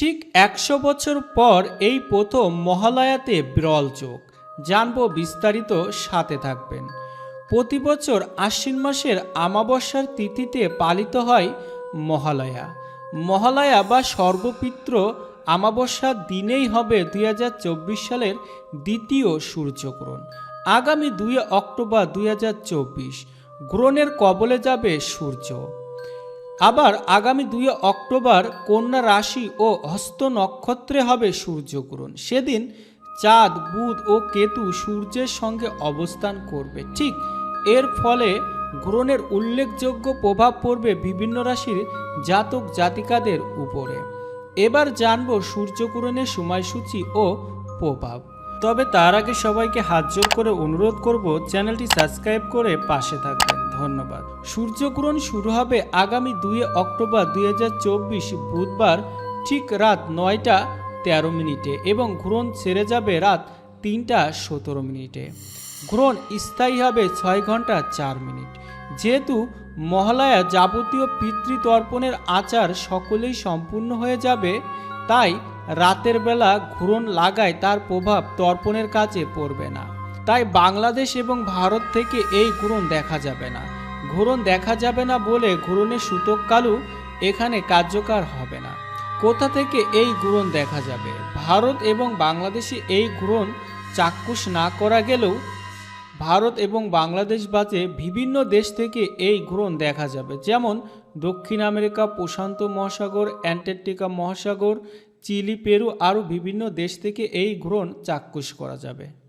ঠিক একশো বছর পর এই প্রথম মহালয়াতে বিরল চোখ। জানব বিস্তারিত সাথে থাকবেন। প্রতি বছর আশ্বিন মাসের আমাবস্যার তিথিতে পালিত হয় মহালয়া। মহালয়া বা সর্বপিত্র আমাবস্যার দিনেই হবে দুই হাজার চব্বিশ সালের দ্বিতীয় সূর্যগ্রহণ। আগামী দুই অক্টোবর দুই গ্রহণের কবলে যাবে সূর্য। আবার আগামী দুই অক্টোবর কন্যা রাশি ও হস্ত নক্ষত্রে হবে সূর্যগ্রহণ। সেদিন চাঁদ, বুধ ও কেতু সূর্যের সঙ্গে অবস্থান করবে। ঠিক এর ফলে গ্রহণের উল্লেখযোগ্য প্রভাব পড়বে বিভিন্ন রাশির জাতক জাতিকাদের উপরে। এবার জানব সূর্যগ্রহণের সময়সূচি ও প্রভাব। তবে তার আগে সবাইকে হাত জোর করে অনুরোধ করব চ্যানেলটি সাবস্ক্রাইব করে পাশে থাকবেন। ধন্যবাদ। সূর্যগ্রহণ শুরু হবে আগামী দুই অক্টোবর দুই হাজার চব্বিশ বুধবার ঠিক রাত নয়টা তেরো মিনিটে এবং গ্রহণ ছেড়ে যাবে রাত তিনটা সতেরো মিনিটে। গ্রহণ স্থায়ী হবে ছয় ঘণ্টা চার মিনিট। যেহেতু মহালয়া যাবতীয় পিতৃতর্পণের আচার সকলেই সম্পূর্ণ হয়ে যাবে, তাই রাতের বেলা ঘুরন লাগায় তার প্রভাব তর্পণের কাজে পড়বে না। তাই বাংলাদেশ এবং ভারত থেকে এই ঘুরন দেখা যাবে না। ঘুরন দেখা যাবে না বলে ঘুরনের সূতক কালু এখানে কার্যকর হবে না। কোথা থেকে এই ঘুরন দেখা যাবে? ভারত এবং বাংলাদেশে এই ঘুরন চাক্ষুষ না করা গেলেও ভারত এবং বাংলাদেশ বাদে বিভিন্ন দেশ থেকে এই ঘূর্ণন দেখা যাবে। যেমন দক্ষিণ আমেরিকা, প্রশান্ত মহাসাগর, অ্যান্টার্কটিকা মহাসাগর, চিলি, পেরু আরও বিভিন্ন দেশ থেকে এই ঘূর্ণন চাক্ষুষ করা যাবে।